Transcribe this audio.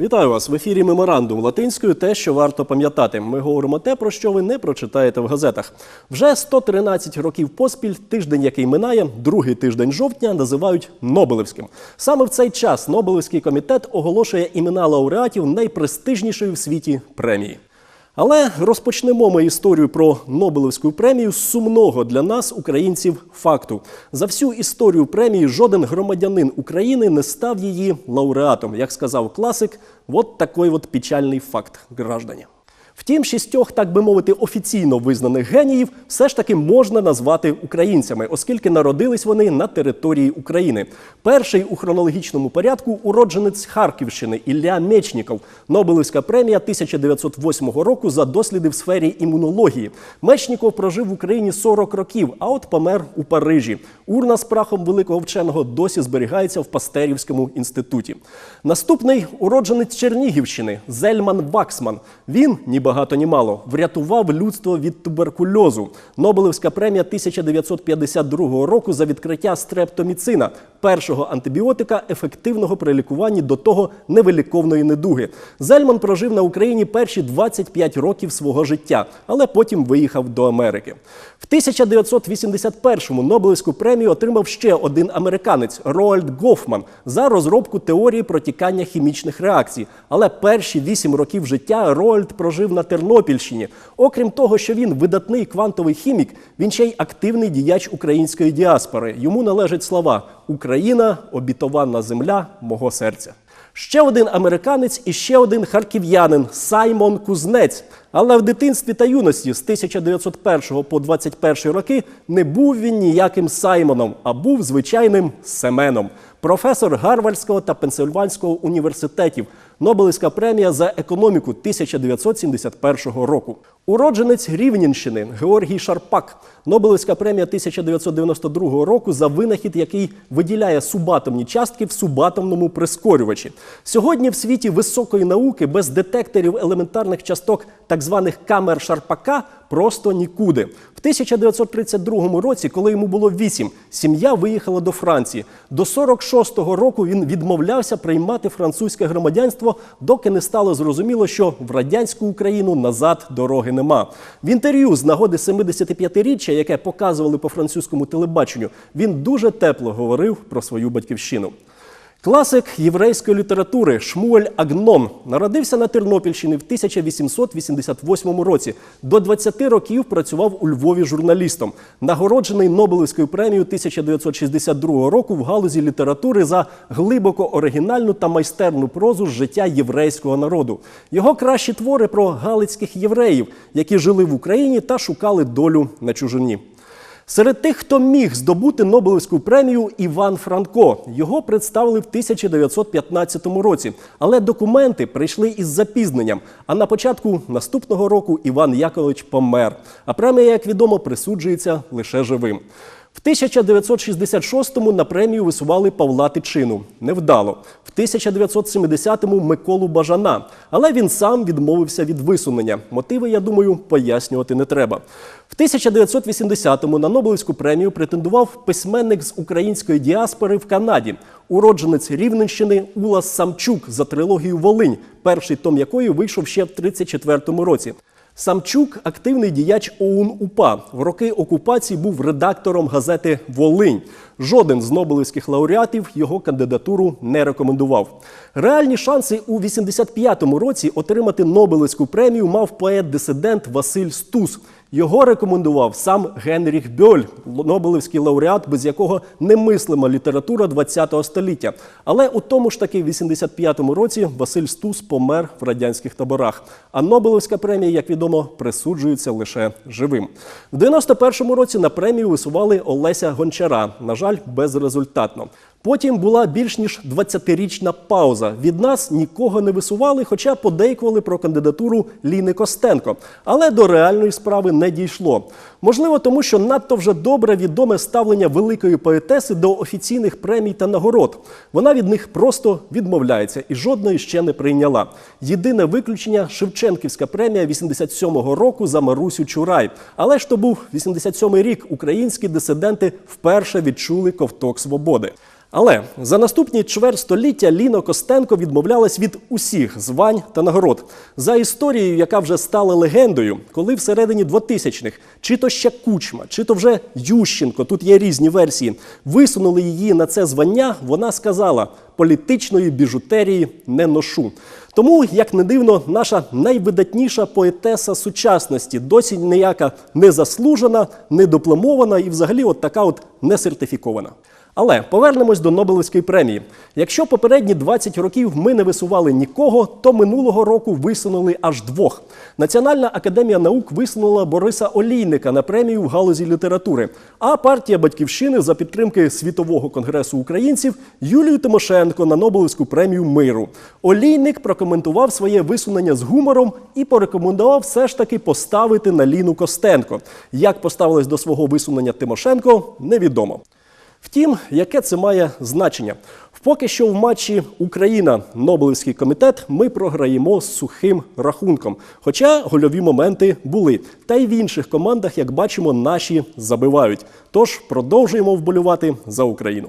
Вітаю вас в ефірі Меморандум латинською. Те, що варто пам'ятати. Ми говоримо те, про що ви не прочитаєте в газетах. Вже 113 років поспіль, тиждень, який минає, другий тиждень жовтня, називають Нобелевським. Саме в цей час Нобелевський комітет оголошує імена лауреатів найпрестижнішої в світі премії. Але розпочнемо ми історію про Нобелевську премію з сумного для нас, українців, факту. За всю історію премії жоден громадянин України не став її лауреатом. Як сказав класик, от такий от печальний факт, граждані. Втім, шістьох, так би мовити, офіційно визнаних геніїв все ж таки можна назвати українцями, оскільки народились вони на території України. Перший у хронологічному порядку уродженець Харківщини Ілля Мечніков, Нобелівська премія 1908 року за досліди в сфері імунології. Мечніков прожив в Україні 40 років, а от помер у Парижі. Урна з прахом великого вченого досі зберігається в Пастерівському інституті. Наступний уродженець Чернігівщини Зельман Ваксман. Він ні багато ні мало врятував людство від туберкульозу. Нобелівська премія 1952 року за відкриття стрептоміцина, першого антибіотика ефективного при лікуванні до того невиліковної недуги. Зельман прожив на Україні перші 25 років свого життя, але потім виїхав до Америки. В 1981-му Нобелівську премію отримав ще один американець Роальд Гофман за розробку теорії протікання хімічних реакцій. Але перші вісім років життя Роальд прожив на Тернопільщині. Окрім того, що він видатний квантовий хімік, він ще й активний діяч української діаспори. Йому належать слова Україна, обітована земля мого серця. Ще один американець і ще один харків'янин Саймон Кузнець. Але в дитинстві та юності з 1901 по 21 роки не був він ніяким Саймоном, а був звичайним Семеном. Професор Гарвардського та Пенсильванського університетів. Нобелівська премія за економіку 1971 року. Уродженець Рівненщини Георгій Шарпак. Нобелівська премія 1992 року за винахід, який виділяє субатомні частки в субатомному прискорювачі. Сьогодні в світі високої науки без детекторів елементарних часток так званих камер Шарпака просто нікуди. В 1932 році, коли йому було 8, сім'я виїхала до Франції. До 46-го року він відмовлявся приймати французьке громадянство, доки не стало зрозуміло, що в радянську Україну назад дороги нема. В інтерв'ю з нагоди 75-річчя, яке показували по французькому телебаченню, він дуже тепло говорив про свою батьківщину. Класик єврейської літератури Шмуель Агнон народився на Тернопільщині в 1888 році. До 20 років працював у Львові журналістом. Нагороджений Нобелівською премією 1962 року в галузі літератури за глибоко оригінальну та майстерну прозу з життя єврейського народу. Його кращі твори про галицьких євреїв, які жили в Україні та шукали долю на чужині. Серед тих, хто міг здобути Нобелівську премію, Іван Франко. Його представили в 1915 році. Але документи прийшли із запізненням. А на початку наступного року Іван Яковлевич помер. А премія, як відомо, присуджується лише живим. В 1966-му на премію висували Павла Тичину. Невдало. В 1970-му Миколу Бажана. Але він сам відмовився від висунення. Мотиви, я думаю, пояснювати не треба. В 1980-му на Нобелівську премію претендував письменник з української діаспори в Канаді, уродженець Рівненщини Улас Самчук за трилогію Волинь, перший том якої вийшов ще в 1934 році. Самчук активний діяч ОУН УПА. В роки окупації був редактором газети Волинь. Жоден з нобелівських лауреатів його кандидатуру не рекомендував. Реальні шанси у 85-му році отримати Нобелівську премію мав поет-дисидент Василь Стус. Його рекомендував сам Генріх Бьоль, Нобелівський лауреат, без якого немислима література ХХ століття. Але у тому ж таки 85-му році Василь Стус помер в радянських таборах. А Нобелівська премія, як відомо, присуджується лише живим. В 91-му році на премію висували Олеся Гончара. На жаль, безрезультатно. Потім була більш ніж 20-річна пауза. Від нас нікого не висували, хоча подейкували про кандидатуру Ліни Костенко. Але до реальної справи не дійшло. Можливо, тому що надто вже добре відоме ставлення великої поетеси до офіційних премій та нагород. Вона від них просто відмовляється і жодної ще не прийняла. Єдине виключення Шевченківська премія 87-го року за Марусю Чурай. Але ж то був 87-й рік. Українські дисиденти вперше відчули ковток свободи. Але за наступні чверть століття Ліна Костенко відмовлялась від усіх звань та нагород за історією, яка вже стала легендою, коли всередині 2000-х чи то ще Кучма, чи то вже Ющенко, тут є різні версії, висунули її на це звання. Вона сказала: політичної біжутерії не ношу. Тому, як не дивно, наша найвидатніша поетеса сучасності досі ніяка не заслужена, не дипломована і взагалі от така от не сертифікована. Але повернемось до Нобелівської премії. Якщо попередні 20 років ми не висували нікого, то минулого року висунули аж двох. Національна академія наук висунула Бориса Олійника на премію в галузі літератури. А партія батьківщини за підтримки світового конгресу українців Юлію Тимошенко на Нобелівську премію миру. Олійник прокоментував своє висунення з гумором і порекомендував все ж таки поставити на Ліну Костенко. Як поставилась до свого висунення Тимошенко, невідомо. Втім, яке це має значення? Поки що в матчі Україна Нобелівський комітет ми програємо з сухим рахунком. Хоча гольові моменти були. Та й в інших командах, як бачимо, наші забивають. Тож продовжуємо вболювати за Україну.